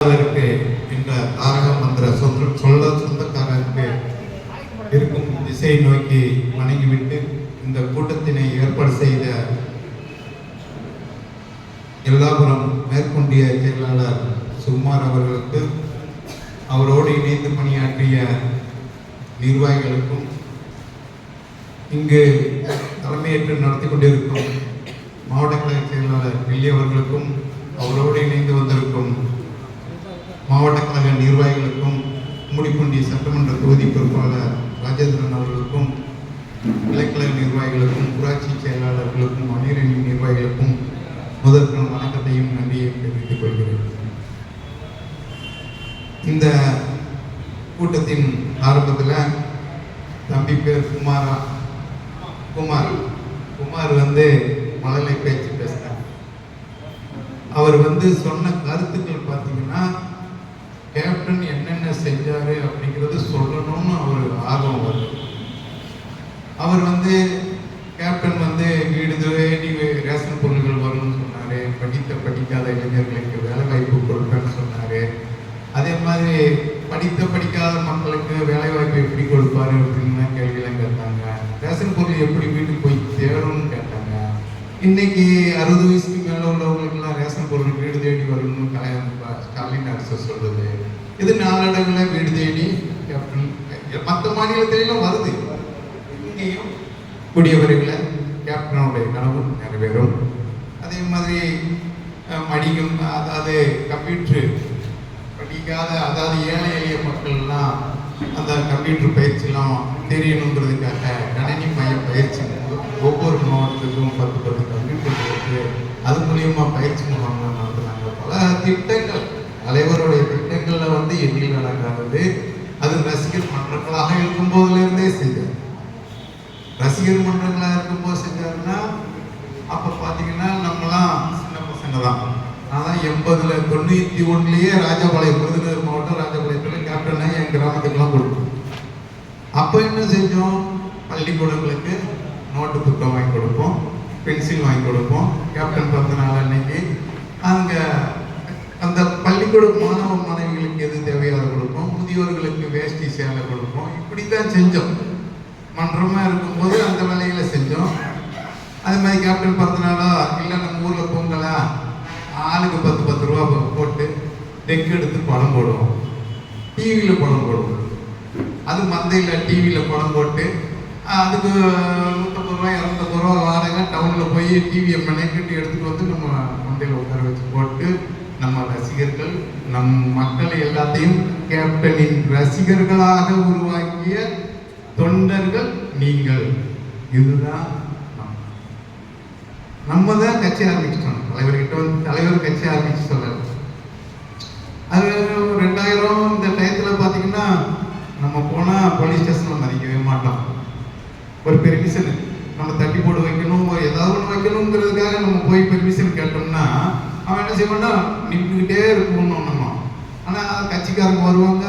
என்ற தாரக மந்திர சொந்த சொல்ல சொந்தக்காரருக்கு இருக்கும் திசையை நோக்கி வணங்கிவிட்டு இந்த கூட்டத்தினை ஏற்பாடு செய்த எல்லாபுரம் மேற்கொண்டிய செயலாளர் சுகுமார் அவர்களுக்கு அவரோடு இணைந்து பணியாற்றிய நிர்வாகிகளுக்கும் இங்கு தலைமையேற்று நடத்தி கொண்டிருக்கும் மாவட்ட கழக செயலாளர் வில்லி அவர்களுக்கும் அவரோடு இணைந்து வந்திருக்கும் மாவட்ட கழக நிர்வாகிகளுக்கும் முடிப்புண்டி சட்டமன்ற தொகுதி பொறுப்பாளர் ராஜேந்திரன் அவர்களுக்கும் கிளைக்கழக நிர்வாகிகளுக்கும் ஊராட்சி செயலாளர்களுக்கும் அணிரணி நிர்வாகிகளுக்கும் முதற்கு வணக்கத்தையும் நன்றியையும் தெரிவித்துக் கொள்கிறேன். இந்த கூட்டத்தின் ஆரம்பத்தில் தம்பி பேர் குமாரா குமார் குமார் வந்து மழலை பேச்சு பேசினார் அவர் வந்து சொன்ன கருத்துக்கு பார்த்தீங்கன்னா கேப்டன் என்னென்ன செஞ்சாரு அப்படிங்கிறது சொல்லணும்னு அவர் ஆர்வம் வருது அவர் வந்து கேப்டன் வந்து வீடு தேடி ரேஷன் பொருட்கள் வரும்னு சொன்னாரு. படித்த படிக்காத இளைஞர்களுக்கு வேலை வாய்ப்பு கொடுப்பேன்னு சொன்னாரு. அதே மாதிரி படித்த படிக்காத மக்களுக்கு வேலை வாய்ப்பு எப்படி கொடுப்பாரு? அப்படின்னு கேள்வியெல்லாம் கேட்டாங்க. ரேஷன் பொருள் எப்படி வீட்டுக்கு போய் தேடும்னு கேட்டாங்க. இன்னைக்கு அறுபது வயசுக்கு மேலே உள்ளவங்களுக்குலாம் ரேஷன் பொருள் வீடு தேடி வரும்னு கல்யாணம் ஸ்டாலின் அரசு சொல்லுது இது நாளடைவில் வீடு தேடி கேப்டன் மற்ற மாநிலத்திலும் வருது. இங்கேயும் கூடியவர்களை கேப்டனுடைய கனவு நிறைவேறும். அதே மாதிரி அஹ், மடிக்கும் அதாவது கம்ப்யூட்டர் படிக்காத அதாவது ஏழை எளிய மக்கள்லாம் அந்த கம்ப்யூட்டர் பயிற்சிலாம் தெரியணுங்கிறதுக்காக கணினி மைய பயிற்சி ஒவ்வொரு மாவட்டத்துக்கும் பத்து பத்து கம்ப்யூட்டர் இருக்கு. அது மூலியமாக பயிற்சி முகாம்கள் நடத்துனாங்க பல திட்டங்கள் தலைவருடைய திட்டங்களில் வந்து எண்ணில் நடக்காதது அது ரசிகர் மன்றங்களாக இருக்கும் போதுலேருந்தே செஞ்சார் ரசிகர் மன்றங்களாக இருக்கும்போது செஞ்சாருன்னா அப்போ பார்த்தீங்கன்னா நம்மலாம் சின்ன பசங்க தான். அதான் எண்பதுல தொண்ணூற்றி ஒன்றுலேயே ராஜபாளையம் விருதுநகர் மாவட்டம் ராஜபாளையத்தில் கேப்டனாக என் கிராமத்துக்கெல்லாம் கொடுப்போம் அப்போ என்ன செஞ்சோம்? பள்ளிக்கூடங்களுக்கு நோட்டு புத்தகம் வாங்கி கொடுப்போம் பென்சில் வாங்கி கொடுப்போம். கேப்டன் பிறந்த நாள் அன்னைக்கு அங்கே அந்த பள்ளிக்கூட மாணவ மாணவிகளுக்கு எது தேவையோ அதை கொடுப்போம். முதியோர்களுக்கு வேஷ்டி சேலை கொடுப்போம். இப்படி தான் செஞ்சோம். மன்றமாக இருக்கும்போது அந்த வேலைகளை செஞ்சோம். அது மாதிரி கேப்டன் பிறந்தனாலோ இல்லை நம்ம ஊரில் பொங்கலா ஆளுக்கு பத்து பத்து ரூபா போட்டு டெக் எடுத்து படம் போடுவோம். டிவியில் படம் போடுவோம். அது மந்தையில் டிவியில் படம் போட்டு அதுக்கு நூற்றம்பது ரூபா இரநூத்தம்பது ரூபா வாடகை டவுனில் போய் டிவியை மெனக்கிட்டு எடுத்துகிட்டு வந்து நம்ம மந்தையில் உட்கார வச்சு போட்டு நம்ம ரசிகர்கள் நம் மக்கள் எல்லாத்தையும் கேப்டனின் ரசிகர்களாக உருவாக்கிய தொண்டர்கள் நீங்கள். இதுதான் நம்ம. தான் கட்சி ஆரம்பிச்சிட்டோம். தலைவர்கிட்ட வந்து தலைவர் கட்சி ஆரம்பிச்சு சொல்ல அது ரெண்டாயிரம் இந்த டயத்தில் பார்த்தீங்கன்னா நம்ம போனால் போலீஸ் ஸ்டேஷனில் மதிக்கவே மாட்டோம். ஒரு பெர்மிஷன் நம்ம தட்டி போட்டு வைக்கணும் ஒரு ஏதாவது ஒன்று வைக்கணுங்கிறதுக்காக நம்ம போய் பெர்மிஷன் கேட்டோம்னா அவன் என்ன செய்வான்னா நின்றுக்கிட்டே இருக்கணும் நம்ம ஆனால் கட்சிக்காரங்க வருவாங்க.